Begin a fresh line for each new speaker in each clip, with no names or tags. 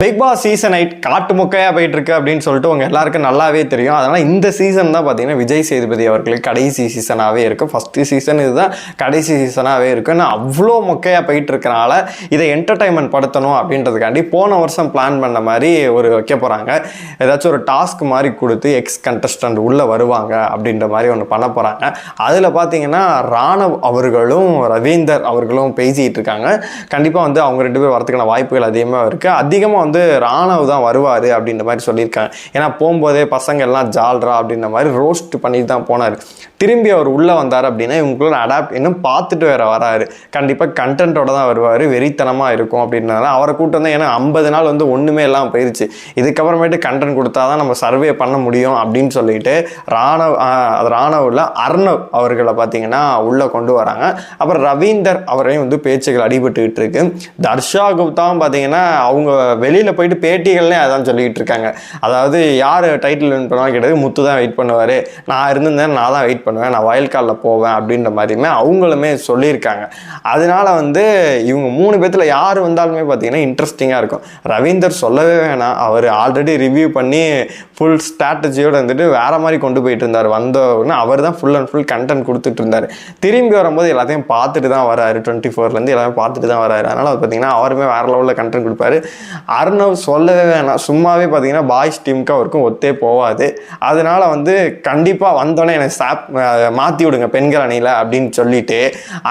Big Boss season eight காட்டு மொக்கையாக போயிட்டு இருக்கு அப்படின்னு சொல்லிட்டு உங்க எல்லாருக்கும் நல்லாவே தெரியும். அதனால இந்த சீசன் தான் பார்த்தீங்கன்னா விஜய் சேதுபதி அவர்களுக்கு கடைசி சீசனாகவே இருக்கும் ஃபஸ்ட்டு சீசன் இதுதான். கடைசி சீசனாகவே இருக்கும் நான் அவ்வளோ மொக்கையாக போயிட்டு இருக்கனால இதை என்டர்டைன்மெண்ட் படுத்தணும் அப்படின்றதுக்காண்டி போன வருஷம் பிளான் பண்ண மாதிரி ஒரு வைக்க போகிறாங்க ஏதாச்சும் ஒரு டாஸ்க் மாதிரி கொடுத்து எக்ஸ் கண்டஸ்டன்ட் உள்ளே வருவாங்க அப்படின்ற மாதிரி ஒன்று பண்ண போகிறாங்க அதில் பார்த்தீங்கன்னா ராணவ் அவர்களும் ரவீந்தர் அவர்களும் பேசிகிட்டு இருக்காங்க. கண்டிப்பாக வந்து அவங்க ரெண்டு பேர் வரதுக்கான வாய்ப்புகள் அதிகமாக இருக்குது அதிகமாக வந்து ராணவ் தான் வருவார் அப்படின்ற மாதிரி சொல்லியிருக்காங்க. ஏன்னா போகும்போதே பசங்க எல்லாம் ஜால்ரா அப்படின்ற மாதிரி ரோஸ்ட் பண்ணிட்டு தான் போனார். திரும்பி அவர் உள்ளே வந்தார் அப்படின்னா இவங்களுக்குள்ள அடாப்ட் இன்னும் பார்த்துட்டு வேற வராரு. கண்டிப்பாக கண்டென்ட்டோட தான் வருவார் வெறித்தனமாக இருக்கும் அப்படின்றனால அவரை கூட்டம் வந்து ஏன்னா ஐம்பது நாள் வந்து ஒன்றுமே இல்லாமல் போயிருச்சு. இதுக்கப்புறமேட்டு கண்டென்ட் கொடுத்தா தான் நம்ம சர்வே பண்ண முடியும் அப்படின்னு சொல்லிட்டு ராணவ் அது ராணவில் அர்ணவ் அவர்களை பார்த்தீங்கன்னா உள்ளே கொண்டு வராங்க. அப்புறம் ரவீந்தர் அவரையும் வந்து பேச்சுகள் அடிபட்டுக்கிட்டு இருக்கு. தர்ஷா குப்தாவும் பார்த்தீங்கன்னா அவங்க வெளியில் போயிட்டு பேட்டிகள்லேயே அதான் சொல்லிக்கிட்டு இருக்காங்க. அதாவது யார் டைட்டில் வின் பண்ணுவாங்க கிடையாது முத்து தான் வெயிட் பண்ணுவார். நான் இருந்திருந்தேன் நான் தான் வெயிட் பண்ணுவேன் நான் வயல் காலில் போவேன் அப்படின்ற மாதிரியுமே அவங்களுமே சொல்லியிருக்காங்க. அதனால வந்து இவங்க மூணு பேர்த்தில் யார் வந்தாலுமே பார்த்தீங்கன்னா இன்ட்ரெஸ்டிங்காக இருக்கும். ரவீந்தர் சொல்லவே வேணாம். அவர் ஆல்ரெடி ரிவ்யூ பண்ணி ஃபுல் ஸ்ட்ராட்டஜியோடு வந்துட்டு வேறு மாதிரி கொண்டு போயிட்டு இருந்தார். வந்த உடனே அவர் தான் ஃபுல் அண்ட் ஃபுல் கண்டென்ட் கொடுத்துட்டு இருந்தார். திரும்பி வரும்போது எல்லாத்தையும் பார்த்துட்டு தான் வராரு. டுவெண்ட்டி ஃபோர்லேருந்து எல்லாமே பார்த்துட்டு தான் வராரு. அதனால் பார்த்தீங்கன்னா அவருமே வேறு லெவலில் கண்டென்ட் கொடுப்பாரு. அர்ணவ் சொல்லவே வேணாம். சும்மாவே பார்த்தீங்கன்னா பாய்ஸ் டீமுக்கு அவருக்கும் ஒத்தே போகாது அதனால் வந்து கண்டிப்பாக வந்தோடனே எனக்கு சாப் மாற்றி விடுங்க பெண்கள் அணியில் அப்படின்னு சொல்லிட்டு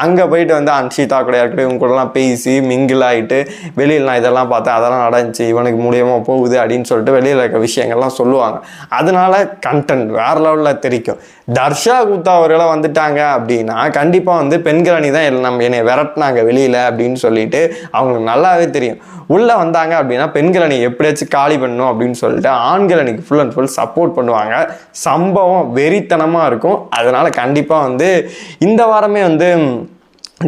அங்கே போயிட்டு வந்து அன்ஷிதா கூட இருக்கட்டும் இவங்க கூடலாம் பேசி மிங்கிள் ஆகிட்டு வெளியில் நான் இதெல்லாம் பார்த்தேன் அதெல்லாம் நடந்துச்சு இவனுக்கு மூலியமாக போகுது அப்படின்னு சொல்லிட்டு வெளியில் இருக்க விஷயங்கள்லாம் சொல்லுவாங்க. அதனால கண்டென்ட் வேறு லெவலில் தெரிக்கும். தர்ஷா குப்தா அவர்களாம் வந்துட்டாங்க அப்படின்னா கண்டிப்பாக வந்து பெண்கள் அணி தான் நம்ம என்னை விரட்டினாங்க வெளியில் அப்படின்னு சொல்லிட்டு அவங்களுக்கு நல்லாவே தெரியும். உள்ளே வந்தாங்க அப்படின்னா பெண்கள் நீ எப்படியாச்சும் காலி பண்ணணும் அப்படின்னு சொல்லிட்டு ஆண்கள் அணிக்கு ஃபுல் அண்ட் ஃபுல் சப்போர்ட் பண்ணுவாங்க. சம்பவம் வெறித்தனமாக இருக்கும். அதனால் கண்டிப்பாக வந்து இந்த வாரமே வந்து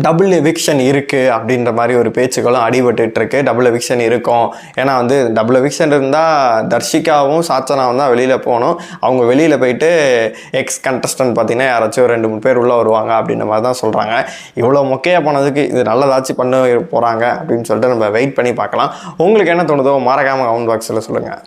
டபுள் எவிக்ஷன் இருக்குது அப்படின்ற மாதிரி ஒரு பேச்சுக்களும் அடிபட்டுருக்கு டபுள் எவிக்ஷன் இருக்கும். ஏன்னா வந்து டபுள் எவிக்ஷன் இருந்தால் தர்ஷிகாவும் சாச்சனாவும் தான் வெளியில் போகணும். அவங்க வெளியில் போயிட்டு எக்ஸ் கண்டஸ்டன்ட் பார்த்தீங்கன்னா யாராச்சும் ஒரு ரெண்டு மூணு பேர் உள்ளே வருவாங்க அப்படின்ற மாதிரி தான் சொல்கிறாங்க இவ்வளோ மொக்கையாக போனதுக்கு இது நல்லதாச்சும் பண்ண போகிறாங்க அப்படின்னு சொல்லிட்டு நம்ம வெயிட் பண்ணி பார்க்கலாம். உங்களுக்கு என்ன தோணுதோ மறக்காமல் கமெண்ட் பாக்ஸில் சொல்லுங்கள்